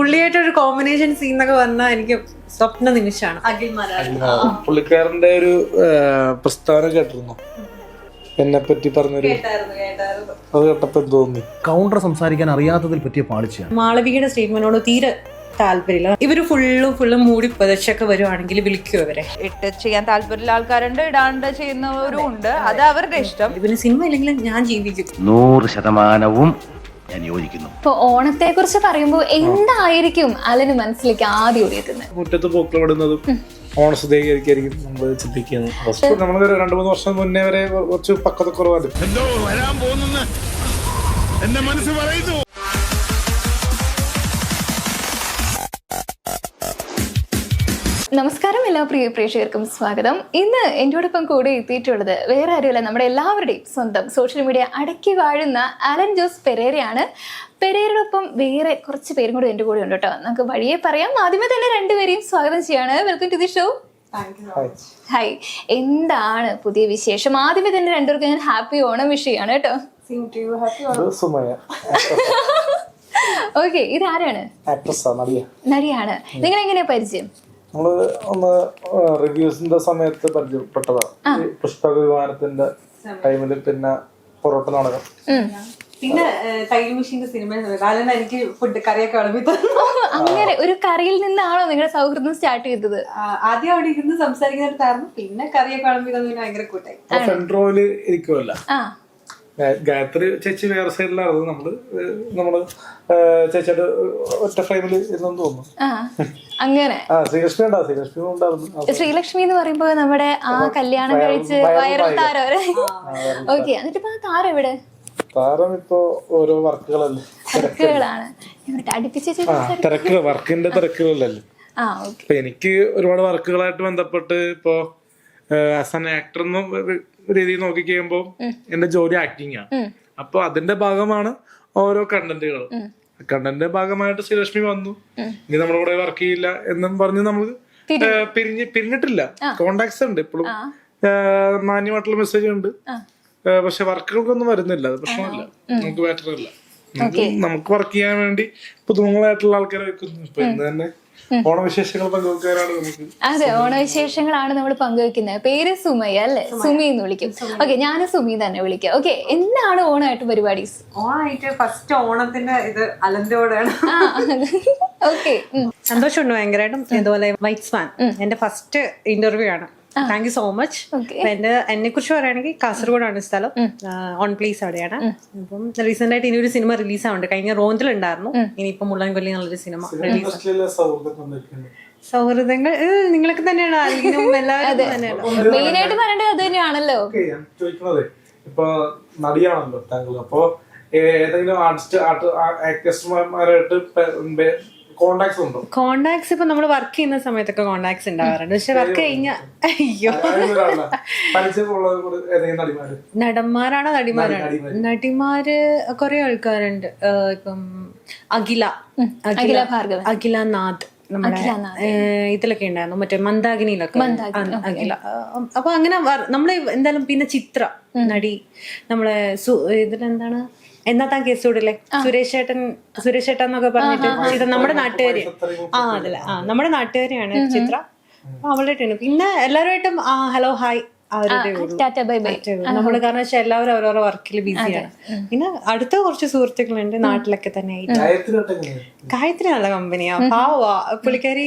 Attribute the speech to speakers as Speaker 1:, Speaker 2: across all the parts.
Speaker 1: പുള്ളിയായിട്ട് ഒരു combination scene എന്നൊക്കെ പറഞ്ഞാൽ എനിക്ക് സ്വപ്ന നിമിഷമാണ്
Speaker 2: പുള്ളിക്കാരന്റെ ഒരു പ്രസ്താവന കേട്ടിരുന്നു? എന്നെ പറ്റി പറഞ്ഞൊരു അത് കേട്ടപ്പോ തോന്നി.
Speaker 3: കൗണ്ടർ സംസാരിക്കാൻ അറിയാത്തതിൽ പറ്റിയ പാളിച്ചയാണ്.
Speaker 1: മാളവികയുടെ സ്റ്റേറ്റ്മെന്റിനോട് തീരെ താല്പര്യമില്ല. ഇവർ ഫുള്ളും ഫുള്ളും മൂടി പതച്ചൊക്കെ വരുവാണെങ്കിൽ വിളിക്കും അവരെ
Speaker 4: ഇട്ട് ചെയ്യാൻ താല്പര്യമുള്ള ആൾക്കാരുണ്ട് ഇടാണ്ട് ചെയ്യുന്നവരും ഉണ്ട്. അത് അവരുടെ ഇഷ്ടം.
Speaker 1: ഇവന് സിനിമ ഇല്ലെങ്കിലും ഞാൻ ജീവിക്കും.
Speaker 5: നൂറ് ശതമാനവും ഞാൻ യോജിക്കുന്നു.
Speaker 6: ഇപ്പൊ ഓണത്തെ കുറിച്ച് പറയുമ്പോൾ എന്തായിരിക്കും അലന് മനസ്സിലേക്ക് ആദ്യം ഓടിയെത്തുന്നത്
Speaker 2: മുറ്റത്ത് പൂക്കളമിടുന്നതും ഓണസുദ്ധീകരിക്കായിരിക്കും നമ്മൾ ചിന്തിക്കുന്നത്. നമ്മൾ രണ്ടു മൂന്ന് വർഷം മുന്നേ വരെ കുറച്ച് പക്വത കുറവാണ്
Speaker 7: എന്തോ വരാൻ പോകുന്നു എന്റെ മനസ്സ് പറയുന്നു.
Speaker 6: നമസ്കാരം എല്ലാ പ്രിയ പ്രേക്ഷകർക്കും സ്വാഗതം. ഇന്ന് എന്നോടൊപ്പം കൂടെ എത്തിയിട്ടുള്ളത് വേറെ ആരുമല്ല നമ്മുടെ എല്ലാവരുടെയും സ്വന്തം സോഷ്യൽ മീഡിയ അടക്കി വാഴുന്ന അലൻ ജോസ് പെരേരയാണ്. പെരേരയോടൊപ്പം വേറെ കുറച്ച് പേരും കൂടെ എന്റെ കൂടെ ഉണ്ട് കേട്ടോ നമുക്ക് വഴിയെ പറയാം. ആദ്യമേ തന്നെ രണ്ടുപേരെയും സ്വാഗതം ചെയ്യാണ്. Welcome to the show hi എന്താണ് പുതിയ വിശേഷം? ആദ്യമേ തന്നെ രണ്ടുപേർക്കും ഞാൻ ഹാപ്പി ഓണം വിഷയമാണ് കേട്ടോ. ഓക്കെ ഇതാരാണ് നടിയാണ്. നിങ്ങൾ എങ്ങനെയാ പരിചയം?
Speaker 2: നമ്മൾ ഒന്ന് റിവ്യൂസിന്റെ സമയത്ത് പരിചയപ്പെട്ടതാണ്. ഈ പുഷ്പക വിമാനത്തിന്റെ ടൈമിൽ പിന്നെ പൊറോട്ട നാടകം.
Speaker 1: പിന്നെ തൈര് തയ്യൽ മെഷീന്റെ സിനിമ കാലം എനിക്ക് ഫുഡ് കറിയൊക്കെ വിളമ്പി
Speaker 6: അങ്ങനെ ഒരു കറിയിൽ നിന്നാണോ നിങ്ങളുടെ സൗഹൃദം സ്റ്റാർട്ട് ചെയ്തത്?
Speaker 1: ആദ്യം അവിടെ ഇരുന്ന് സംസാരിക്കുന്നിടത്തായിരുന്നു പിന്നെ കറിയൊക്കെ വിളമ്പി തന്നു പിന്നെ ഭയങ്കര കൂട്ടായി.
Speaker 2: ഗാ- ഗായത്രി ചേച്ചി വേറെ സൈഡിലാണ് നമ്മൾ. നമ്മൾ ചേച്ചിയുടെ ഒറ്റ ഫ്രെയിമിൽ ഇരുന്നു തോന്നുന്നു.
Speaker 6: അങ്ങനെ.
Speaker 2: ആ ശ്രീലക്ഷ്മി ഉണ്ടാവും ശ്രീലക്ഷ്മി ഉണ്ടായിരുന്നു.
Speaker 6: ശ്രീലക്ഷ്മി എന്ന് പറയുമ്പോ നമ്മുടെ ആ കല്യാണം കഴിച്ച്
Speaker 2: വൈറൽ
Speaker 6: താരം ഓക്കെ എന്നിട്ട് ഇപ്പൊ താരം എവിടെ?
Speaker 2: താരം ഇപ്പോ ഓരോ വർക്കുകളല്ലേ?
Speaker 6: തിരക്കുകളാണ്
Speaker 2: തിരക്കുകൾ വർക്കിന്റെ തിരക്കുകളല്ലേ എനിക്ക് ഒരുപാട് വർക്കുകളായിട്ട് ബന്ധപ്പെട്ട് ഇപ്പോ ആസ് ആൻ ആക്ടർ എന്ന രീതിയിൽ നോക്കി കഴിയുമ്പോൾ എന്റെ ജോലി ആക്ടിങ് ആണ് അപ്പൊ അതിന്റെ ഭാഗമാണ് ഓരോ കണ്ടന്റുകൾ കണ്ടന്റിന്റെ ഭാഗമായിട്ട് ശ്രീലക്ഷ്മി വന്നു. ഇനി നമ്മുടെ കൂടെ വർക്ക് ചെയ്യില്ല എന്നും പറഞ്ഞ് നമ്മൾ പിരിഞ്ഞ് പിരിഞ്ഞിട്ടില്ല. കോണ്ടാക്ട്സ് ഉണ്ട് ഇപ്പോഴും. മാന്യമായിട്ടുള്ള മെസ്സേജ് ഉണ്ട്. പക്ഷെ വർക്കുകൾക്കൊന്നും വരുന്നില്ല. അത് പ്രശ്നമില്ല. നമുക്ക് ബാറ്റർ അല്ല നമുക്ക് വർക്ക് ചെയ്യാൻ വേണ്ടി പുതുമുഖങ്ങളായിട്ടുള്ള ആൾക്കാരെ വെക്കുന്നു. ഇപ്പൊ ഇന്ന് തന്നെ ഓണവിശേഷങ്ങൾ പങ്കുവെക്കാനാണ് നമുക്ക്
Speaker 6: അതെ ഓണവിശേഷങ്ങളാണ് നമ്മൾ പങ്കുവെക്കുന്നത് പേര് സുമയ അല്ലേ? സുമി. എന്ന് വിളിക്കും. ഓക്കെ ഞാൻ സുമി തന്നെ വിളിക്കാം. ഓക്കെ എന്താണ് ഓണമായിട്ട് പരിപാടി?
Speaker 1: ഓണായിട്ട് ഫസ്റ്റ് ഓണത്തിന്റെ ഇത്
Speaker 6: അലന്തോടാണ് ഓക്കെ
Speaker 1: സന്തോഷമുണ്ട് ഭയങ്കരമായിട്ടും. ഇതുപോലെ വൈറ്റ്സ്മാൻ എന്റെ ഫസ്റ്റ് ഇന്റർവ്യൂ ആണ്. Thank you so much. എന്റെ എന്നെ കുറിച്ച് പറയുകയാണെങ്കിൽ കാസർഗോഡാണ് സ്ഥലം. ഓൺ പ്ലേസ് അവിടെയാണ്. അപ്പം റീസെന്റ് ആയിട്ട് ഇനി ഒരു സിനിമ റിലീസ് ആവുന്നുണ്ട് കഴിഞ്ഞ റോന്തിലുണ്ടായിരുന്നു. ഇനിയിപ്പോ മുള്ളൻകൊല്ലി എന്നുള്ളൊരു സിനിമ സൗഹൃദങ്ങൾ നിങ്ങളൊക്കെ തന്നെയാണ്?
Speaker 6: മെയിൻ ആയിട്ട് പറയേണ്ടത് അത് തന്നെയാണല്ലോ.
Speaker 2: ഓക്കേ, ഞാൻ ചോദിക്കണത്. ഇപ്പൊ നടിയാണല്ലോ താങ്കൾ. അപ്പോ ഏതെങ്കിലും ആർട്ടിസ്റ്റ് ആക്ടേഴ്സുമാരായിട്ട് കോണ്ടാക്ട്സ് ഉണ്ടോ?
Speaker 1: കോണ്ടാക്ട്സ് ഇപ്പൊ നമ്മൾ വർക്ക് ചെയ്യുന്ന സമയത്തൊക്കെ കോണ്ടാക്ട്സ് ഉണ്ടാവാറുണ്ട്. പക്ഷെ വർക്ക് കഴിഞ്ഞ അയ്യോ. നടന്മാരാണോ നടിമാരാണോ?
Speaker 2: നടിമാര്.
Speaker 1: കുറെ ആൾക്കാരുണ്ട്. ഇപ്പം അഖില.
Speaker 6: അഖില ഭാർഗവ
Speaker 1: അഖില നാഥ്. നമ്മുടെ ഇതിലൊക്കെ ഉണ്ടായിരുന്നു. മറ്റേ മന്ദാകിനിയിലൊക്കെ. അഖില. അപ്പൊ അങ്ങനെ നമ്മൾ നമ്മൾ എന്തായാലും പിന്നെ ചിത്ര നടി. നമ്മളെ ഇതിലെന്താണ്? എന്നാ താൻ കേസ് കൂടില്ലേ സുരേഷ് ചേട്ടൻ സുരേഷ് ചേട്ടൻ എന്നൊക്കെ പറഞ്ഞിട്ട് ഇത് നമ്മുടെ നാട്ടുകാരി. ആ അതല്ല? ആ നമ്മുടെ നാട്ടുകാരിയാണ് ചിത്ര. അവളുടെ പിന്നെ എല്ലാവരുമായിട്ടും ആ ഹലോ ഹായ്. നമ്മൾ കാരണം വെച്ചാൽ എല്ലാവരും ഓരോരോ വർക്കിൽ ബിസിയാണ്. പിന്നെ അടുത്ത കുറച്ച് സുഹൃത്തുക്കളുണ്ട് നാട്ടിലൊക്കെ തന്നെ ആയിട്ട്.
Speaker 2: ഗായത്രി
Speaker 1: നല്ല കമ്പനിയാ. പാവാ പുള്ളിക്കാരി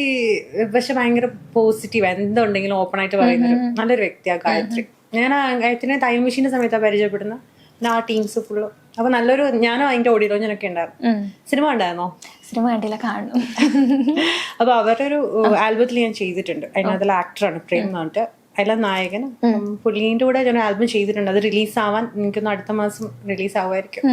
Speaker 1: പക്ഷെ ഭയങ്കര പോസിറ്റീവ്. എന്തുണ്ടെങ്കിലും ഓപ്പൺ ആയിട്ട് പറയുന്ന നല്ലൊരു വ്യക്തിയാ ഗായത്രി. ഞാൻ ഗായത്രിനെ ടൈം മെഷീന്റെ സമയത്താണ് പരിചയപ്പെടുന്നത് ആ ടീംസ് ഫുള്ള് അപ്പൊ നല്ലൊരു ഞാനും അതിന്റെ ഓഡിയോ ലോഞ്ചിനൊക്കെ ഉണ്ടായിരുന്നു സിനിമ ഉണ്ടായിരുന്നോ
Speaker 6: സിനിമ കണ്ടില്ല കാണുന്നു.
Speaker 1: അപ്പൊ അവരുടെ ഒരു ആൽബത്തിൽ ഞാൻ ചെയ്തിട്ടുണ്ട്. അതിനകത്തുള്ള ആക്ടറാണ് പ്രേം എന്ന് പറഞ്ഞിട്ട്. അതിലെ നായകൻ പുള്ളീന്റെ കൂടെ ഞാൻ ആൽബം ചെയ്തിട്ടുണ്ട്. അത് റിലീസ് ആവാൻ എനിക്കൊന്ന് അടുത്ത മാസം റിലീസ് ആവുമായിരിക്കും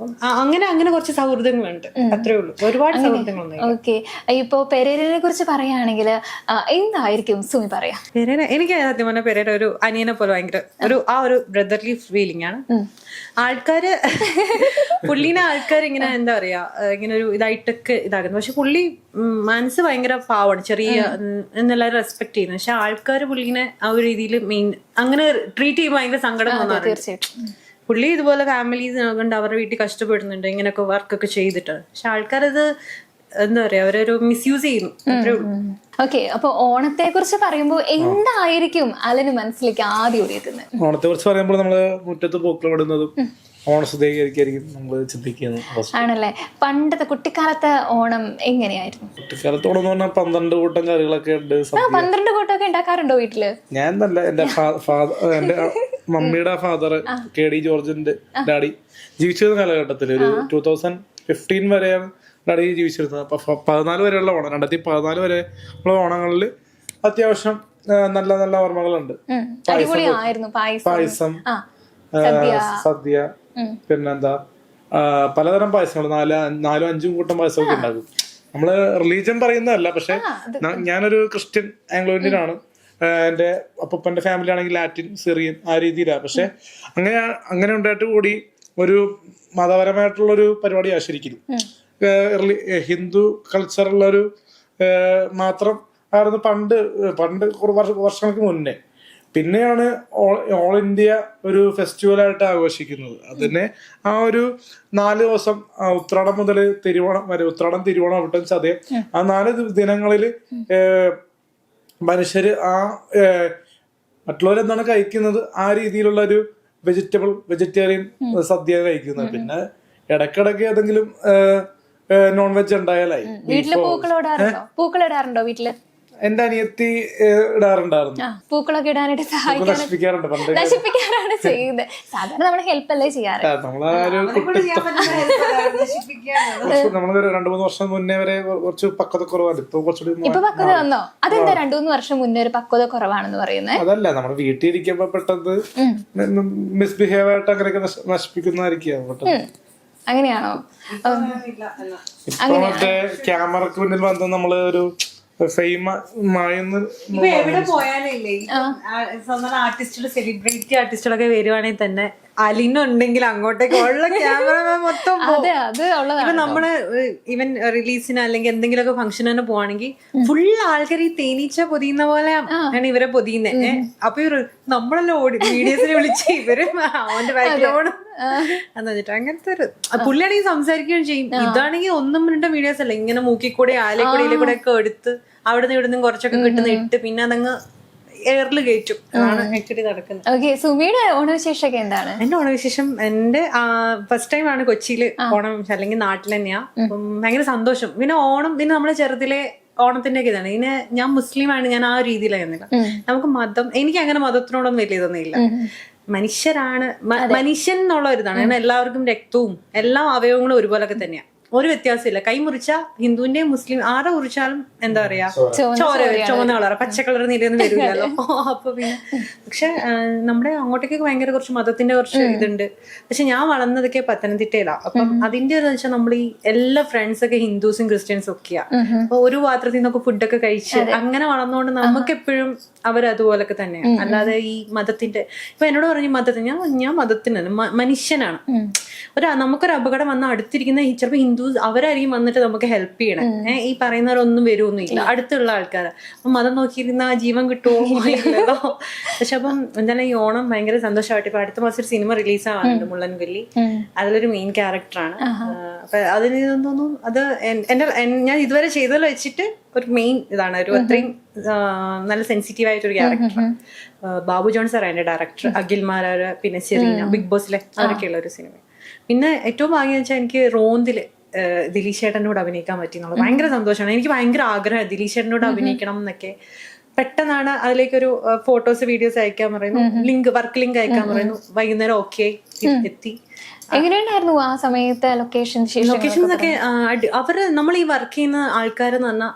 Speaker 1: അപ്പം അങ്ങനെ അങ്ങനെ കുറച്ച് സൗഹൃദങ്ങളുണ്ട്. അത്രേ ഉള്ളൂ. ഒരുപാട് സൗഹൃദങ്ങളൊന്നും
Speaker 6: ഓക്കെ. ഇപ്പോ പെരേരനെ കുറിച്ച് പറയുകയാണെങ്കിൽ എന്തായിരിക്കും സുമി പറയാ?
Speaker 1: പെരേര എനിക്ക് സത്യം പറഞ്ഞ പെരേര ഒരു അനിയനെ പോലെ ഭയങ്കര ഒരു ആ ഒരു ബ്രദർലി ഫീലിംഗ് ആണ്. ആൾക്കാര് പുള്ളീനെ ആൾക്കാർ ഇങ്ങനെ എന്താ പറയാ ഇങ്ങനെ ഒരു ഇതായിട്ടൊക്കെ ഇതാകുന്നു പക്ഷെ പുള്ളി മനസ്സ് ഭയങ്കര പാവാണ്. ചെറിയ എന്നെല്ലാരും എന്നെല്ലാവരും റെസ്പെക്ട് ചെയ്യുന്നത് പക്ഷെ ആൾക്കാർ പുള്ളീനെ ആ ഒരു രീതിയിൽ മെയിൻ അങ്ങനെ ട്രീറ്റ് ചെയ്യുമ്പോൾ ഭയങ്കര സങ്കടം തോന്നാറുണ്ട്.
Speaker 6: തീർച്ചയായിട്ടും.
Speaker 1: പുള്ളി ഇതുപോലെ ഫാമിലീസ് കൊണ്ട് അവരുടെ വീട്ടിൽ കഷ്ടപ്പെടുന്നുണ്ട് ഇങ്ങനെയൊക്കെ വർക്കൊക്കെ ചെയ്തിട്ട്. പക്ഷെ ആൾക്കാരത് എന്താ പറയാ അവരൊരു മിസ്യൂസ് ഉള്ളൂ.
Speaker 6: ഓക്കെ അപ്പൊ ഓണത്തെ കുറിച്ച് പറയുമ്പോൾ എന്തായിരിക്കും അലന് മനസ്സിലേക്ക് ആദ്യം ഓടിയെത്തുന്നത്?
Speaker 2: ഓണത്തെ കുറിച്ച് പറയുമ്പോൾ നമ്മൾ മുറ്റത്ത് ഓണസദ്യകരിക്കായിരിക്കും നമ്മൾ ചിന്തിക്കുന്നത്.
Speaker 6: ആണല്ലേ? പണ്ടത്തെ കുട്ടിക്കാലത്തെ ഓണം എങ്ങനെയായിരുന്നു?
Speaker 2: കുട്ടിക്കാലത്ത് ഓണം എന്ന് പറഞ്ഞാൽ പന്ത്രണ്ട് കൂട്ടം കറികളൊക്കെ ഉണ്ട്
Speaker 6: പന്ത്രണ്ട് കൂട്ടമൊക്കെ ഉണ്ടാക്കാറുണ്ടോ വീട്ടിൽ?
Speaker 2: ഞാൻ നല്ല എന്റെ എന്റെ മമ്മിയുടെ ഫാദർ കെ ഡി ജോർജിന്റെ ഡാഡി ജീവിച്ചിരുന്ന കാലഘട്ടത്തിൽ ഒരു ടൂ തൗസൻഡ് ഫിഫ്റ്റീൻ വരെയാണ് ഡാഡി ജീവിച്ചിരുന്നത്. അപ്പൊ പതിനാല് വരെയുള്ള ഓണം. രണ്ടായിരത്തി പതിനാല് വരെ ഉള്ള ഓണങ്ങളിൽ അത്യാവശ്യം നല്ല നല്ല ഓർമ്മകളുണ്ട്.
Speaker 6: പായസം.
Speaker 2: പായസം
Speaker 6: സദ്യ.
Speaker 2: പിന്നെന്താ? പലതരം പായസങ്ങൾ നാല് നാലും അഞ്ചും കൂട്ടം പായസമൊക്കെ ഉണ്ടാകും നമ്മൾ റിലീജിയൻ പറയുന്നതല്ല പക്ഷെ ഞാനൊരു ക്രിസ്ത്യൻ ആംഗ്ലോ ഇന്ത്യൻ ആണ് അപ്പന്റെ ഫാമിലി ആണെങ്കിൽ ലാറ്റിൻ സിറിയൻ ആ രീതിയിലാണ് പക്ഷെ അങ്ങനെ അങ്ങനെ ഉണ്ടായിട്ട് കൂടി ഒരു മതപരമായിട്ടുള്ള ഒരു പരിപാടി ആശ്രയിക്കുന്നു ഹിന്ദു കൾച്ചറുള്ള ഒരു മാത്രം ആയിരുന്നു പണ്ട് പണ്ട് കുറേ വർഷങ്ങൾക്ക് മുന്നേ. പിന്നെയാണ് ഓൾ- ഇന്ത്യ ഒരു ഫെസ്റ്റിവൽ ആയിട്ട് ആഘോഷിക്കുന്നത്. അതിനെ ആ ഒരു നാല് ദിവസം ഉത്രാടം മുതൽ തിരുവോണം വരെ ഉത്രാടം തിരുവോണം അവിട്ടം ചതയം ആ നാല് ദിനങ്ങളിൽ മനുഷ്യർ ആ മറ്റുള്ളവരെന്താണ് കഴിക്കുന്നത്? ആ രീതിയിലുള്ള ഒരു വെജിറ്റബിൾ വെജിറ്റേറിയൻ സദ്യ കഴിക്കുന്നത്. പിന്നെ ഇടക്കിടക്ക് ഏതെങ്കിലും നോൺ വെജ് ഉണ്ടായാലായി.
Speaker 6: വീട്ടിൽ
Speaker 2: പൂക്കളോടാറുണ്ടോ
Speaker 6: പൂക്കളിടാറുണ്ടോ ഇടാറുണ്ടോ വീട്ടിൽ?
Speaker 2: എന്റെ അനിയത്തി ഇടാറുണ്ടായിരുന്നു.
Speaker 6: പൂക്കളൊക്കെ ഇടാനായിട്ട്
Speaker 2: നശിപ്പിക്കാറുണ്ട് പണ്ട്.
Speaker 6: നശിപ്പിക്കാറാണ് ചെയ്യുന്നത് സാധാരണ നമ്മൾ ഹെൽപ്പ് അല്ലേ ചെയ്യാറ്
Speaker 2: നമ്മളൊരു രണ്ടു മൂന്ന് വർഷം മുന്നേ വരെ കുറച്ച് പക്വത കുറവാണ്. ഇപ്പൊ കുറച്ചുകൂടി
Speaker 6: ഇപ്പൊ പക്വത വന്നോ? അതെന്താ രണ്ടു മൂന്ന് വർഷം മുന്നേ ഒരു പക്വത കുറവാണെന്ന് പറയുന്നത്
Speaker 2: അതല്ല നമ്മൾ വീട്ടിൽ ഇരിക്കുമ്പോ പെട്ടെന്ന് മിസ്ബിഹേവ് ആയിട്ട് അങ്ങനെയൊക്കെ നശ- നശിപ്പിക്കുന്നതായിരിക്കും പെട്ടെന്ന്.
Speaker 6: അങ്ങനെയാണോ?
Speaker 2: ഇപ്പൊ മറ്റേ ക്യാമറക്ക് മുന്നിൽ വന്ന് നമ്മൾ ഒരു
Speaker 1: എവിടെ പോയാലും ഇല്ലേ സ്വന്തം ആർട്ടിസ്റ്റുകൾ സെലിബ്രിറ്റി ആർട്ടിസ്റ്റുകളൊക്കെ വരുവാണെങ്കിൽ തന്നെ അലിനുണ്ടെങ്കിൽ അങ്ങോട്ടേക്ക് ഉള്ള ക്യാമറമാൻ മൊത്തം
Speaker 6: അത്
Speaker 1: ഇപ്പൊ നമ്മൾ ഇവൻ റിലീസിന് അല്ലെങ്കിൽ എന്തെങ്കിലുമൊക്കെ ഫംഗ്ഷന് പോവാണെങ്കിൽ ഫുൾ ആൾക്കാർ ഈ തേനീച്ച പൊതിയുന്ന പോലെ ആണ് ഇവരെ പൊതിയുന്നേ. ഏ, അപ്പൊ ഇവർ നമ്മളെല്ലാം ഓടി മീഡിയസിനെ വിളിച്ച് ഇവർ അവന്റെ ബാക്കിലോണം എന്ന് വെച്ചിട്ട് അങ്ങനത്തെ ഒരു പുള്ളിയാണെങ്കിൽ സംസാരിക്കുകയും ചെയ്യും. ഇതാണെങ്കിൽ ഒന്നും രണ്ടും വീഡിയോസ് അല്ല ഇങ്ങനെ മൂക്കിക്കൂടെ ആലക്കൂടെ ഇതിലെ ഒക്കെ എടുത്ത് അവിടുന്ന് ഇവിടുന്ന് കുറച്ചൊക്കെ കിട്ടുന്ന ഇട്ട് പിന്നെ അതങ്ങ് എയറിൽ കയറ്റും. അതാണ് ആക്ച്വലി നടക്കുന്നത്.
Speaker 6: ഓക്കെ സുമിയുടെ ഓണവിശേഷമൊക്കെ എന്താണ്?
Speaker 1: എന്റെ ഓണവിശേഷം എന്റെ ഫസ്റ്റ് ടൈം ആണ് കൊച്ചിയിൽ ഓണം അല്ലെങ്കിൽ നാട്ടിൽ തന്നെയാ. ഭയങ്കര സന്തോഷം. പിന്നെ ഓണം പിന്നെ നമ്മളെ ചെറുതിലെ ഓണത്തിന്റെ ഒക്കെ ഇതാണ്. ഇതിനെ ഞാൻ മുസ്ലിമാണ് ഞാൻ ആ രീതിയിലായിരുന്നില്ല. നമുക്ക് മതം എനിക്ക് അങ്ങനെ മതത്തിനോടൊന്നും വലിയ ഇതൊന്നുമില്ല മനുഷ്യരാണ് മനുഷ്യൻ എന്നുള്ള ഒരു ഇതാണ്. കാരണം എല്ലാവർക്കും രക്തവും എല്ലാ അവയവങ്ങളും ഒരുപോലൊക്കെ തന്നെയാ. ഒരു വ്യത്യാസമില്ല. കൈ മുറിച്ച ഹിന്ദുവിന്റെയും മുസ്ലിം ആരെ മുറിച്ചാലും എന്താ പറയാ? ചോര. ചുവന്ന കളർ പച്ച കളർ നീലൊന്നും വരില്ലല്ലോ അപ്പൊ പിന്നെ പക്ഷെ നമ്മുടെ അങ്ങോട്ടേക്ക് ഭയങ്കര കുറച്ച് മതത്തിന്റെ കുറച്ച് ഇതുണ്ട്. പക്ഷെ ഞാൻ വളർന്നതൊക്കെ പത്തനംതിട്ടയിലാണ് അപ്പം അതിന്റെ ഒരു വെച്ചാൽ നമ്മൾ ഈ എല്ലാ ഫ്രണ്ട്സ് ഒക്കെ ഹിന്ദുസും ക്രിസ്ത്യൻസും ഒക്കെയാ. അപ്പൊ ഒരു പാത്രത്തിൽ നിന്നൊക്കെ ഫുഡൊക്കെ കഴിച്ച് അങ്ങനെ വളർന്നുകൊണ്ട് നമുക്ക് എപ്പോഴും അവർ അതുപോലൊക്കെ തന്നെയാണ് അല്ലാതെ ഈ മതത്തിന്റെ ഇപ്പൊ എന്നോട് പറഞ്ഞു മതത്തിന്. ഞാൻ ഞാൻ മതത്തിനാണ് മനുഷ്യനാണ്. ഒരു നമുക്കൊരു അപകടം വന്ന അടുത്തിരിക്കുന്ന ചിലപ്പോൾ ഹിന്ദു അവരായിരിക്കും വന്നിട്ട് നമുക്ക് ഹെൽപ്പ് ചെയ്യണം. ഏഹ് ഈ പറയുന്നവരൊന്നും വരുമൊന്നുമില്ല അടുത്തുള്ള ആൾക്കാർ അപ്പൊ മതം നോക്കിയിരുന്ന ജീവൻ കിട്ടുമോ ഇല്ലല്ലോ. പക്ഷെ അപ്പം എന്തായാലും ഈ ഓണം ഭയങ്കര സന്തോഷമായിട്ട് ഇപ്പൊ അടുത്ത മാസം ഒരു സിനിമ റിലീസ് ആവാറുണ്ട് മുള്ളൻകൊല്ലി അതിലൊരു മെയിൻ ക്യാരക്ടറാണ് അപ്പൊ അതിന് തോന്നുന്നു അത് എന്റെ ഞാൻ ഇതുവരെ ചെയ്തതിൽ വെച്ചിട്ട് ഒരു മെയിൻ ഇതാണ് ഒരു അത്രയും നല്ല സെൻസിറ്റീവ് ആയിട്ടൊരു ക്യാരക്ടർ ബാബു ജോൺ സാർ എന്റെ ഡയറക്ടർ അഖിൽ മാരാര് പിന്നെ സെറീന ബിഗ് ബോസിലെ അവരൊക്കെയുള്ള ഒരു സിനിമ പിന്നെ ഏറ്റവും ഭാഗ്യം വെച്ചാൽ എനിക്ക് റോന്തിൽ ദിലീഷേട്ടനോട് അഭിനയിക്കാൻ പറ്റി എന്നുള്ളത് ഭയങ്കര സന്തോഷമാണ്. എനിക്ക് ഭയങ്കര ആഗ്രഹം ദിലീഷേട്ടനോട് അഭിനയിക്കണം എന്നൊക്കെ. പെട്ടെന്നാണ് അതിലേക്കൊരു ഫോട്ടോസ് വീഡിയോസ് അയക്കാൻ പറയുന്നു. ലിങ്ക് വർക്ക് ലിങ്ക് അയക്കാൻ പറയുന്നു. വൈകുന്നേരം ഓക്കെ എത്തി.
Speaker 6: എങ്ങനെയുണ്ടായിരുന്നു ആ സമയത്തെ ലൊക്കേഷൻ
Speaker 1: ലൊക്കേഷൻസ് ഒക്കെ അവർ അവർ നമ്മൾ ഈ വർക്ക് ചെയ്യുന്ന ആൾക്കാരെന്ന് പറഞ്ഞാൽ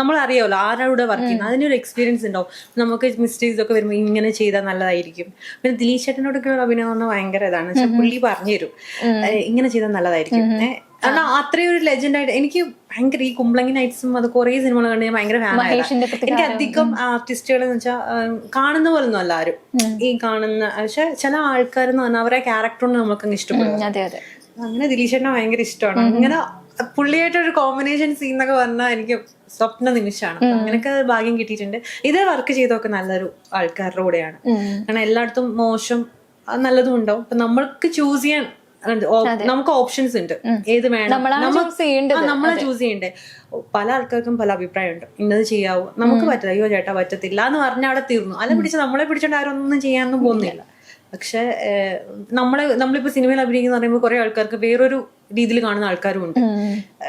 Speaker 1: നമ്മൾ അറിയാമല്ലോ ആരോടെ വർക്ക് ചെയ്യുന്നത്. അതിനൊരു എക്സ്പീരിയൻസ് ഉണ്ടാവും. നമുക്ക് മിസ്റ്റേക്സ് ഒക്കെ വരുമ്പോൾ ഇങ്ങനെ ചെയ്താൽ നല്ലതായിരിക്കും. പിന്നെ ദിലീഷ് ചേട്ടനോടൊക്കെ അഭിനയം പറഞ്ഞാൽ ഭയങ്കര ഇതാണ്. പുള്ളി പറഞ്ഞു തരും ഇങ്ങനെ ചെയ്താൽ നല്ലതായിരിക്കും. കാരണം അത്രയും ഒരു ലെജൻഡ് ആയിട്ട് എനിക്ക് ഭയങ്കര ഈ കുമ്പളങ്ങി നൈറ്റ്സും അത് കുറെ സിനിമകൾ കണ്ട് ഞാൻ ഭയങ്കര ഫാൻ
Speaker 6: മഹേഷിന്റെ
Speaker 1: എനിക്ക് അധികം ആർട്ടിസ്റ്റുകൾ എന്ന് വെച്ചാൽ കാണുന്ന പോലൊന്നും അല്ല ആരും. ഈ കാണുന്ന പക്ഷെ ചില ആൾക്കാരെന്ന് പറഞ്ഞാൽ അവരെ ക്യാരക്ടറിന് നമുക്ക് ഇഷ്ടപ്പെടും.
Speaker 6: അതെ അതെ.
Speaker 1: അങ്ങനെ ദിലീഷേട്ടനെ ഭയങ്കര ഇഷ്ടമാണ്. അങ്ങനെ പുള്ളിയായിട്ടൊരു കോമ്പിനേഷൻ സീൻ എന്നൊക്കെ പറഞ്ഞാൽ എനിക്ക് സ്വപ്ന നിമിഷമാണ് അങ്ങനെയൊക്കെ ഭാഗ്യം കിട്ടിയിട്ടുണ്ട്. ഇതേ വർക്ക് ചെയ്തൊക്കെ നല്ലൊരു ആൾക്കാരുടെ കൂടെയാണ്. കാരണം എല്ലായിടത്തും മോശം നല്ലതും ഉണ്ടാവും. അപ്പൊ നമ്മൾക്ക് ചൂസ് ചെയ്യാൻ നമുക്ക് ഓപ്ഷൻസ് ഉണ്ട്. ഏത് വേണം? നമ്മളെ ചൂസ് ചെയ്യണ്ടേ. പല ആൾക്കാർക്കും പല അഭിപ്രായമുണ്ട്. ഇന്നത് ചെയ്യാവൂ. നമുക്ക് പറ്റില്ല. അയ്യോ ചേട്ടാ പറ്റത്തില്ല എന്ന് പറഞ്ഞ അവിടെ തീർന്നു. അല്ല പിടിച്ച നമ്മളെ പിടിച്ചോണ്ട് ആരും ഒന്നും ചെയ്യാനൊന്നും പോകുന്നില്ല. പക്ഷെ നമ്മളെ നമ്മളിപ്പോ സിനിമയിൽ അഭിനയിക്കുന്ന പറയുമ്പോൾ കുറെ ആൾക്കാർക്ക് വേറൊരു രീതിയിൽ കാണുന്ന ആൾക്കാരും ഉണ്ട്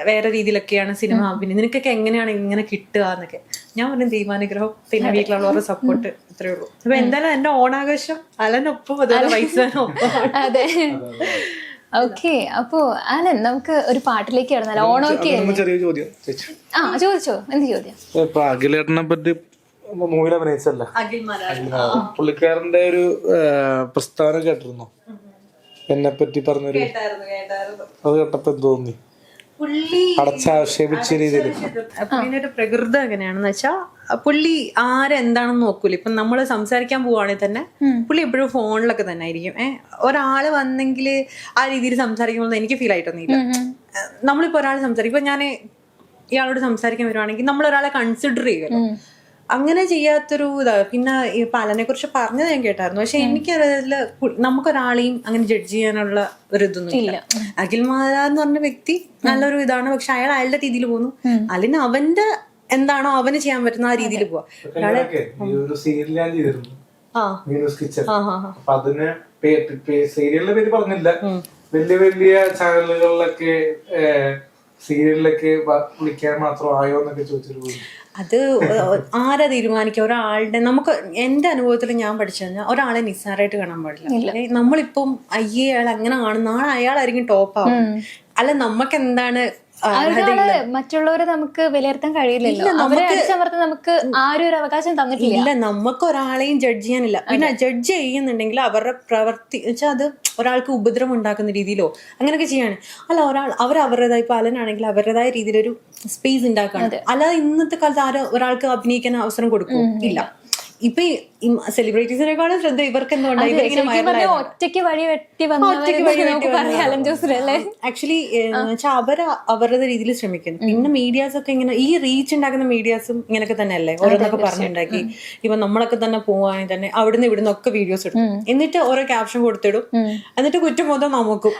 Speaker 1: വേറെ രീതിയിലൊക്കെയാണ് സിനിമ. പിന്നെ നിനക്കൊക്കെ എങ്ങനെയാണ് ഇങ്ങനെ കിട്ടുക എന്നൊക്കെ. ഞാൻ പറഞ്ഞു ദീപാനുഗ്രഹം പിന്നെ വീട്ടിലുള്ളവരുടെ സപ്പോർട്ട് ഇത്രയേ ഉള്ളൂ. അപ്പൊ എന്തായാലും എന്റെ ഓണാഘോഷം അലനൊപ്പം അതുപോലെ വൈസാനൊപ്പം
Speaker 6: അതെ. ഓക്കെ. അപ്പോ അലൻ നമുക്ക് ഒരു പാട്ടിലേക്ക് കിടന്നാലോ?
Speaker 2: ഓണോക്കെ ചെറിയ ചോദ്യം
Speaker 6: ആ ചോദിച്ചോ. എന്ത് ചോദ്യം?
Speaker 2: ഇപ്പൊ അഖിലേട്ടനെ പറ്റി മൂവിൽ അഭിനയിച്ചല്ല പുള്ളിക്കാരന്റെ ഒരു പ്രസ്ഥാനം പ്രസ്താവന കേട്ടിരുന്നോ? എന്നെ പറ്റി പറഞ്ഞൊരു
Speaker 1: കേട്ടായിരുന്നു കേട്ടായിരുന്നു.
Speaker 2: അത് കേട്ടപ്പോ എന്ത് തോന്നി?
Speaker 1: പുള്ളി
Speaker 2: അടച്ചാക്ഷേപിച്ച രീതിയിൽ
Speaker 1: പ്രകൃതം എങ്ങനെയാണെന്ന് വെച്ചാ പുള്ളി ആരെന്താണെന്ന് നോക്കൂല. ഇപ്പൊ നമ്മൾ സംസാരിക്കാൻ പോവാണെങ്കിൽ തന്നെ പുള്ളി എപ്പോഴും ഫോണിലൊക്കെ തന്നെ ആയിരിക്കും. ഏഹ് ഒരാൾ വന്നെങ്കിൽ ആ രീതിയിൽ സംസാരിക്കുമ്പോൾ എനിക്ക് ഫീൽ ആയിട്ടൊന്നുമില്ല. നമ്മളിപ്പോ ഒരാൾ സംസാരിക്കും. ഇപ്പൊ ഞാൻ ഇയാളോട് സംസാരിക്കാൻ വരുവാണെങ്കിൽ നമ്മൾ ഒരാളെ കൺസിഡർ ചെയ്യുമല്ലോ അങ്ങനെ ചെയ്യാത്തൊരു ഇതാ. പിന്നെ ഈ പാലനെ കുറിച്ച് പറഞ്ഞത് ഞാൻ കേട്ടായിരുന്നു. പക്ഷെ എനിക്ക് അതിൽ പു- നമുക്കൊരാളെയും അങ്ങനെ ജഡ്ജ് ചെയ്യാനുള്ള ഒരു ഇതൊന്നും ഇല്ല. അഖിൽ മാല എന്ന് പറഞ്ഞ വ്യക്തി നല്ലൊരു ഇതാണ്. പക്ഷെ അയാൾ അയാളുടെ രീതിയിൽ പോകുന്നു. അല്ലെങ്കിൽ അവന്റെ എന്താണോ അവന് ചെയ്യാൻ പറ്റുന്ന ആ രീതിയിൽ പോവാ.
Speaker 2: സീരിയലിന്റെ പേര് പറഞ്ഞില്ല. വലിയ വലിയ ചാനലുകളിലൊക്കെ സീരിയലിലൊക്കെ വിളിക്കാൻ മാത്രം ആയോ എന്നൊക്കെ ചോദിച്ചിട്ട്
Speaker 1: അത് ആരാ തീരുമാനിക്കുക? ഒരാളുടെ നമുക്ക് എന്റെ അനുഭവത്തിൽ ഞാൻ പഠിച്ചു കഴിഞ്ഞാൽ ഒരാളെ നിസ്സാരമായിട്ട് കാണാൻ പാടില്ല. നമ്മളിപ്പം അയ്യേ അയാൾ അങ്ങനെ കാണും നാളെ അയാളായിരിക്കും ടോപ്പ് ആവും. അല്ല നമുക്ക് എന്താണ്
Speaker 6: മറ്റുള്ളവരെ നമുക്ക് വിലയിരുത്താൻ കഴിയില്ലല്ലോ. അവരെ നമുക്ക് ആരും ഒരു അവകാശം തന്നിട്ടില്ല.
Speaker 1: ഇല്ല നമുക്ക് ഒരാളെയും ജഡ്ജ് ചെയ്യാനില്ല. പിന്നെ ജഡ്ജ് ചെയ്യുന്നുണ്ടെങ്കിൽ അവരുടെ പ്രവർത്തി വെച്ചാൽ അത് ഒരാൾക്ക് ഉപദ്രവം ഉണ്ടാക്കുന്ന രീതിയിലോ അങ്ങനെയൊക്കെ ചെയ്യാണ്. അല്ല ഒരാൾ അവർ അവരുടേതായ പാലനാണെങ്കിൽ അലനാണെങ്കിൽ അവരുടേതായ രീതിയിലൊരു സ്പേസ് ഉണ്ടാക്കാണ് അല്ലാതെ ഇന്നത്തെ കാലത്ത് ആരും ഒരാൾക്ക് അഭിനയിക്കാൻ അവസരം കൊടുക്കും. ഇല്ല. ഇപ്പൊ സെലിബ്രിറ്റീസിനെക്കാളും ശ്രദ്ധ ഇവർക്ക് എന്തുകൊണ്ടാണ്
Speaker 6: ഒറ്റയ്ക്ക് വഴി വെട്ടി
Speaker 1: ആക്ച്വലി ചാബര അവർ അവരുടെ രീതിയിൽ ശ്രമിക്കുന്നു. പിന്നെ മീഡിയാസ് ഒക്കെ ഇങ്ങനെ ഈ റീച്ച് ഉണ്ടാക്കുന്ന മീഡിയാസും ഇങ്ങനെയൊക്കെ തന്നെ അല്ലേ ഓരോന്നൊക്കെ പറഞ്ഞുണ്ടാക്കി ഇപ്പൊ നമ്മളൊക്കെ തന്നെ പോവാൻ തന്നെ അവിടുന്ന് ഇവിടുന്ന് ഒക്കെ വീഡിയോസ് ഇടും എന്നിട്ട് ഓരോ ക്യാപ്ഷൻ കൊടുത്തിടും. എന്നിട്ട് കുറ്റം മൊത്തം നമുക്കും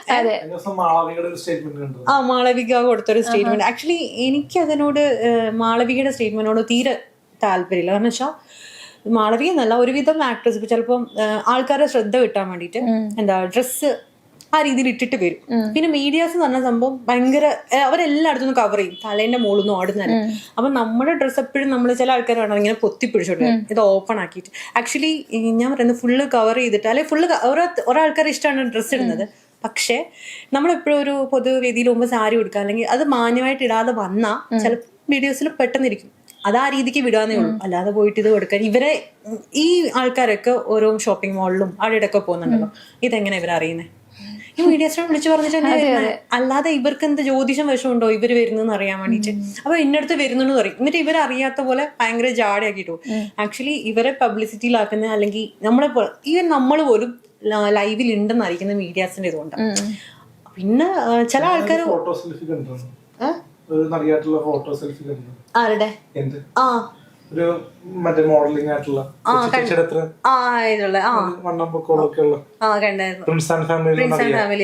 Speaker 1: ആ മാളവിക കൊടുത്തൊരു സ്റ്റേറ്റ്മെന്റ് ആക്ച്വലി എനിക്ക് അതിനോട് മാളവികയുടെ സ്റ്റേറ്റ്മെന്റിനോട് തീരെ താല്പര്യമില്ല. കാരണം വെച്ചാൽ മാളവിക എന്നല്ല ഒരുവിധം ആക്ട്രസ് ഇപ്പൊ ചിലപ്പം ആൾക്കാരുടെ ശ്രദ്ധ കിട്ടാൻ വേണ്ടിയിട്ട് എന്താ ഡ്രസ് ആ രീതിയിൽ ഇട്ടിട്ട് വരും. പിന്നെ മീഡിയാസ് എന്ന് പറഞ്ഞ സംഭവം ഭയങ്കര അവരെല്ലായിടത്തും കവർ ചെയ്യും. തലേന്റെ മുകളിൽ നിന്ന് ഓടുന്നതല്ല അപ്പൊ നമ്മുടെ ഡ്രസ്സ് എപ്പോഴും നമ്മൾ ചില ആൾക്കാർ വേണം ഇങ്ങനെ പൊത്തി പിടിച്ചോണ്ട് ഇത് ഓപ്പൺ ആക്കിയിട്ട്. ആക്ച്വലി ഞാൻ പറയുന്നത് ഫുള്ള് കവർ ചെയ്തിട്ട് അല്ലെങ്കിൽ ഫുള്ള് ഓരോ ഒരാൾക്കാർ ഇഷ്ടമാണ് ഡ്രസ്സ് ഇടുന്നത്. പക്ഷേ നമ്മളെപ്പോഴും ഒരു പൊതുവേദിയിൽ പോകുമ്പോൾ സാരി കൊടുക്കുക അല്ലെങ്കിൽ അത് മാന്യമായിട്ട് ഇടാതെ വന്നാൽ ചില വീഡിയോസിൽ പെട്ടെന്നിരിക്കും. അത് ആ രീതിക്ക് വിടാന്നേ ഉള്ളൂ. അല്ലാതെ പോയിട്ട് ഇത് കൊടുക്കാൻ ഇവരെ ഈ ആൾക്കാരൊക്കെ ഓരോ ഷോപ്പിംഗ് മാളിലും അവിടെയൊക്കെ പോകുന്നുണ്ടല്ലോ. ഇതെങ്ങനെ ഇവരറിയുന്നേ ഈ മീഡിയസിനെ വിളിച്ചു പറഞ്ഞിട്ട് തന്നെ അല്ലാതെ ഇവർക്ക് എന്ത് ജ്യോതിഷം വശമുണ്ടോ ഇവർ വരുന്നെന്ന് അറിയാൻ വേണ്ടിയിട്ട് അപ്പൊ എന്റെ അടുത്ത് വരുന്നെന്ന് പറയും. എന്നിട്ട് ഇവർ അറിയാത്ത പോലെ ഭയങ്കര ജാടയാക്കിട്ടു ആക്ച്വലി ഇവരെ പബ്ലിസിറ്റിയിലാക്കുന്ന അല്ലെങ്കിൽ നമ്മളെ ഈവൻ നമ്മൾ പോലും ലൈവിൽ ഉണ്ടെന്ന് അറിയിക്കുന്ന മീഡിയാസിന്റെ ഇതുകൊണ്ട് പിന്നെ ചില ആൾക്കാർ
Speaker 2: ഫോട്ടോ സെൽഫി കണ്ടു ഒരു നടിയായിട്ടുള്ള ഫോട്ടോ സെൽഫി കണ്ടു
Speaker 1: ആരുടെ?
Speaker 2: എന്ത്?
Speaker 1: ആ.
Speaker 2: ഒരു മറ്റേ മോഡലിംഗ് ആയിട്ടുള്ള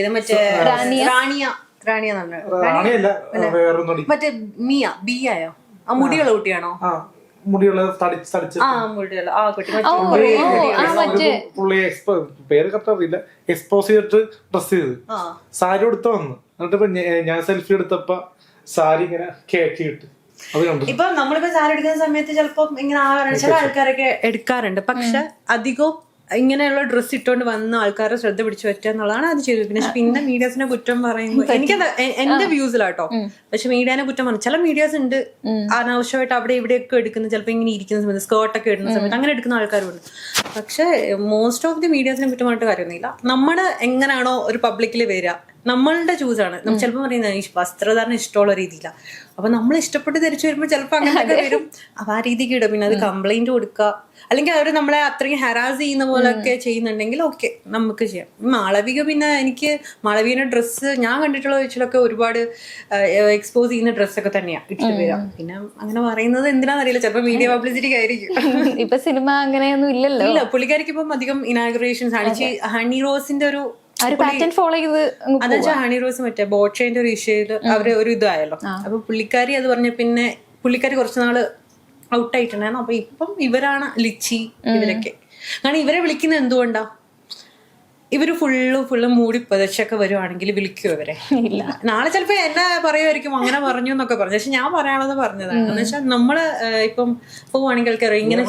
Speaker 1: മറ്റേ റാണിയ. റാണിയ. എന്ന്
Speaker 2: റാണിയല്ല വേറൊരു
Speaker 1: മറ്റേ മിയ ബി ആയോ ആ മുടിയുള്ള കുട്ടിയാണോ?
Speaker 2: ആ മുടിയുള്ള
Speaker 1: മറ്റേ
Speaker 2: പുള്ളി എക്സ്പോ പേര് കറക്റ്റ് അറിയില്ല. എക്സ്പോസ് ചെയ്തിട്ട് ഡ്രസ് ചെയ്ത്.
Speaker 1: ആ.
Speaker 2: സാരി എടുത്ത വന്ന്. എന്നിട്ട് ഞാൻ സെൽഫി എടുത്തപ്പോ സാരി ഇങ്ങനെ കണ്ടു
Speaker 1: ഇപ്പൊ നമ്മളിപ്പോ സാരി എടുക്കുന്ന സമയത്ത് ചിലപ്പോ ഇങ്ങനെ ചില ആൾക്കാരൊക്കെ എടുക്കാറുണ്ട്. പക്ഷെ അധികവും ഇങ്ങനെയുള്ള ഡ്രസ്സ് ഇട്ടുകൊണ്ട് വന്ന ആൾക്കാരെ ശ്രദ്ധ പിടിച്ചു പറ്റുക എന്നുള്ളതാണ് അത് ചെയ്തത്. പിന്നെ പിന്നെ മീഡിയാസിനെ കുറ്റം പറയുമ്പോൾ എനിക്ക് എന്റെ വ്യൂസിലാട്ടോ. പക്ഷെ മീഡിയനെ കുറ്റം പറഞ്ഞു ചില മീഡിയാസ് ഉണ്ട് അനാവശ്യമായിട്ട് അവിടെ ഇവിടെയൊക്കെ എടുക്കുന്ന ചിലപ്പോൾ ഇങ്ങനെ ഇരിക്കുന്ന സമയത്ത് സ്കേർട്ടൊക്കെ ഇടുന്ന സമയത്ത് അങ്ങനെ എടുക്കുന്ന ആൾക്കാരുണ്ട്. പക്ഷെ മോസ്റ്റ് ഓഫ് ദി മീഡിയാസിനെ കുറ്റമായിട്ട് കാര്യമൊന്നുമില്ല. നമ്മുടെ എങ്ങനെയാണോ ഒരു പബ്ലിക്കിൽ വരിക. നമ്മളുടെ ചൂസാണ് നമ്മൾ ചിലപ്പോൾ പറയുന്നത് വസ്ത്രധാരണം ഇഷ്ടമുള്ള രീതിയില്ല അപ്പൊ നമ്മൾ ഇഷ്ടപ്പെട്ട് ധരിച്ചു വരുമ്പോൾ ചിലപ്പോൾ അങ്ങനെ വരും. അപ്പൊ ആ രീതിക്ക് ഇടും. പിന്നെ അത് കംപ്ലൈന്റ് കൊടുക്കുക. അല്ലെങ്കിൽ അവർ നമ്മളെ അത്രയും ഹരാസ് ചെയ്യുന്ന പോലൊക്കെ ചെയ്യുന്നുണ്ടെങ്കിൽ ഓക്കെ നമുക്ക് ചെയ്യാം. മാളവിക പിന്നെ എനിക്ക് മാളവികയുടെ ഡ്രസ്സ് ഞാൻ കണ്ടിട്ടുള്ള വെച്ചിലൊക്കെ ഒരുപാട് എക്സ്പോസ് ചെയ്യുന്ന ഡ്രസ്സൊക്കെ തന്നെയാണ് ഇട്ടിട്ട് വരാം പിന്നെ അങ്ങനെ പറയുന്നത് എന്തിനാണെന്നറിയില്ല ചിലപ്പോൾ മീഡിയ പബ്ലിസിറ്റി ആയിരിക്കും.
Speaker 6: ഇപ്പൊ സിനിമ അങ്ങനെയൊന്നും ഇല്ലല്ലോ.
Speaker 1: ഇല്ല പുള്ളിക്കാരിക്ക് ഇപ്പം അധികം ഇനാഗ്രേഷൻസ് ഹണി റോസിന്റെ ഒരു
Speaker 6: ആ ഒരു ഫോളോ ചെയ്ത് അങ്ങ്
Speaker 1: അതെന്ന് ഹണി റോസ് മറ്റേ ബോച്ചേന്റെ ഒരു ഇഷ്യൂൽ അവർ ഒരു ഇതായല്ലോ. അപ്പൊ പുള്ളിക്കാരി അത് പറഞ്ഞ പിന്നെ പുള്ളിക്കാരി കുറച്ച് നാൾ ഔട്ട് ആയിട്ടുണ്ടായിരുന്നു. അപ്പൊ ഇപ്പം ഇവരാണ് ലിച്ചി ഇവരൊക്കെ. കാരണം ഇവരെ വിളിക്കുന്നത് എന്തുകൊണ്ടാ? ഇവർ ഫുള്ള് ഫുള്ള് മൂടി പതച്ചൊക്കെ വരുവാണെങ്കിൽ വിളിക്കൂ ഇവരെ.
Speaker 6: ഇല്ല.
Speaker 1: നാളെ ചിലപ്പോ എന്നെ പറയുമായിരിക്കും അങ്ങനെ പറഞ്ഞു എന്നൊക്കെ പറഞ്ഞു. പക്ഷെ ഞാൻ പറയാനുള്ളത് പറഞ്ഞതാണ്. എന്ന് വെച്ചാൽ നമ്മൾ ഇപ്പം പോവുകയാണെങ്കിൽ ആൾക്കാർ ഇങ്ങനെ.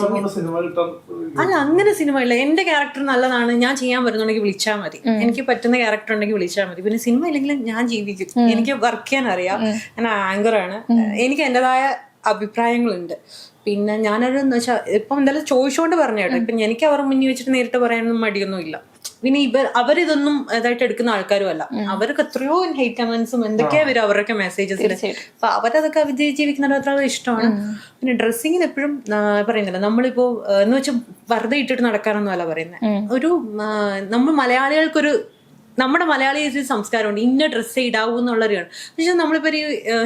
Speaker 1: അല്ല അങ്ങനെ സിനിമ ഇല്ല. എന്റെ ക്യാരക്ടർ നല്ലതാണ്. ഞാൻ ചെയ്യാൻ പറ്റുന്നുണ്ടെങ്കിൽ വിളിച്ചാൽ മതി. എനിക്ക് പറ്റുന്ന ക്യാരക്ടർ ഉണ്ടെങ്കിൽ വിളിച്ചാൽ മതി. പിന്നെ സിനിമ ഇല്ലെങ്കിലും ഞാൻ ജീവിക്കും. എനിക്ക് വർക്ക് ചെയ്യാൻ അറിയാം. ഞാൻ ആങ്കറാണ് എനിക്ക് എന്റേതായ അഭിപ്രായങ്ങളുണ്ട്. പിന്നെ ഞാനൊരു എന്ന് വെച്ചാൽ ഇപ്പം എന്തായാലും ചോദിച്ചുകൊണ്ട് പറഞ്ഞു കേട്ടോ. ഇപ്പം എനിക്ക് അവർ മുന്നിൽ വെച്ചിട്ട് നേരിട്ട് പറയാനൊന്നും മടിയൊന്നും ഇല്ല പിന്നെ ഇവർ അവരിതൊന്നും ഇതായിട്ട് എടുക്കുന്ന ആൾക്കാരും അല്ല അവർക്ക് എത്രയോ ഹെയ്റ്റ് കമന്റ്സും എന്തൊക്കെയാ വരും അവരൊക്കെ മെസ്സേജസിൽ അപ്പൊ അവരതൊക്കെ ജീവിക്കുന്നത് അത്ര ഇഷ്ടമാണ്. പിന്നെ ഡ്രസ്സിങ്ങിന് എപ്പോഴും പറയുന്നില്ല നമ്മളിപ്പോ എന്ന് വെച്ചാൽ വെറുതെ ഇട്ടിട്ട് നടക്കാനൊന്നും അല്ല പറയുന്നത് ഒരു നമ്മൾ മലയാളികൾക്കൊരു നമ്മുടെ മലയാളി സംസ്കാരമുണ്ട്. ഇന്ന ഡ്രസ്സേ ഇടാവൂ എന്നുള്ളൊരു പക്ഷെ നമ്മളിപ്പോ ഒരു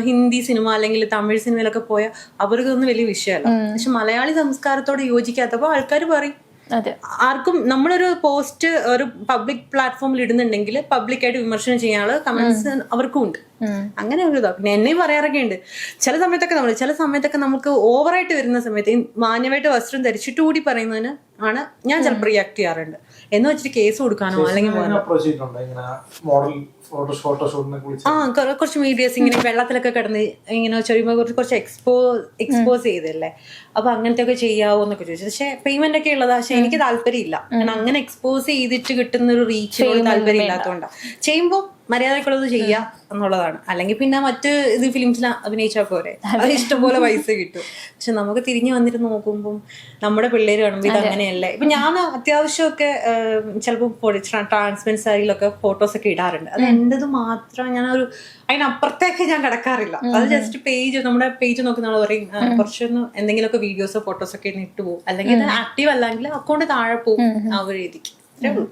Speaker 1: ഹിന്ദി സിനിമ അല്ലെങ്കിൽ തമിഴ് സിനിമയിലൊക്കെ പോയാൽ അവർക്കൊന്നും വലിയ വിഷയമല്ല. പക്ഷെ മലയാളി സംസ്കാരത്തോട് യോജിക്കാത്തപ്പോൾ ആൾക്കാർ പറയും ആർക്കും നമ്മളൊരു പോസ്റ്റ് ഒരു പബ്ലിക് പ്ലാറ്റ്ഫോമിൽ ഇടുന്നുണ്ടെങ്കിൽ പബ്ലിക്കായിട്ട് വിമർശനം ചെയ്യാനുള്ള കമന്റ്സ് അവർക്കും ഉണ്ട്. അങ്ങനെ ഒരു ഇതാ. പിന്നെ എന്നെയും പറയാറൊക്കെ ഉണ്ട്. ചില സമയത്തൊക്കെ നമ്മൾ ചില സമയത്തൊക്കെ നമുക്ക് ഓവറായിട്ട് വരുന്ന സമയത്ത് ഈ മാന്യമായിട്ട് വസ്ത്രം ധരിച്ചിട്ട് കൂടി പറയുന്നതിന് ആണ് ഞാൻ ചിലപ്പോൾ റിയാക്ട് ചെയ്യാറുണ്ട്. എന്ന് വെച്ചിട്ട് കേസ് കൊടുക്കാനോ അല്ലെങ്കിൽ
Speaker 2: മോഡൽ
Speaker 1: ആ കുറച്ച് മീഡിയസ് ഇങ്ങനെ വെള്ളത്തിലൊക്കെ കിടന്ന് ഇങ്ങനെ ചൊരിയുമ്പോൾ കുറച്ച് കുറച്ച് എക്സ്പോ എക്സ്പോസ് ചെയ്തല്ലേ അപ്പൊ അങ്ങനത്തെ ഒക്കെ ചെയ്യാവോ എന്നൊക്കെ ചോദിച്ചു. പക്ഷെ പേയ്മെന്റ് ഒക്കെ ഉള്ളതാ പക്ഷെ എനിക്ക് താല്പര്യമില്ല. കാരണം അങ്ങനെ എക്സ്പോസ് ചെയ്തിട്ട് കിട്ടുന്ന ഒരു റീച്ച് താല്പര്യം ഇല്ലാത്തതുകൊണ്ടാണ് ചെയ്യുമ്പോൾ മര്യാദക്കുള്ളത് ചെയ്യുക എന്നുള്ളതാണ്. അല്ലെങ്കിൽ പിന്നെ മറ്റ് ഇത് ഫിലിംസിൽ അഭിനയിച്ചാൽ പോരെ. അത്. ഇഷ്ടംപോലെ പൈസ കിട്ടും. പക്ഷെ നമുക്ക് തിരിഞ്ഞു വന്നിട്ട് നോക്കുമ്പോൾ നമ്മുടെ പിള്ളേര് കാണുമ്പോൾ ഇത് അങ്ങനെയല്ലേ? ഇപ്പൊ ഞാൻ അത്യാവശ്യമൊക്കെ ചിലപ്പോൾ ട്രാൻസ്പെറൻസ് സാരിയിലൊക്കെ ഫോട്ടോസ് ഒക്കെ ഇടാറുണ്ട്. അത് എന്റെത് മാത്രം ഞാൻ ഒരു അതിനപ്പുറത്തേക്ക് ഞാൻ കിടക്കാറില്ല. അത് ജസ്റ്റ് പേജ് നമ്മുടെ പേജ് നോക്കുന്ന ആൾ പറയും കുറച്ചൊന്ന് എന്തെങ്കിലുമൊക്കെ വീഡിയോസോ ഫോട്ടോസോ ഒക്കെ ഇട്ട് പോകും അല്ലെങ്കിൽ ആക്റ്റീവ് അല്ലെങ്കിൽ അക്കൗണ്ട് താഴെ പോകും ആ ഒരു രീതിക്ക്. അത്രേ ഉള്ളൂ.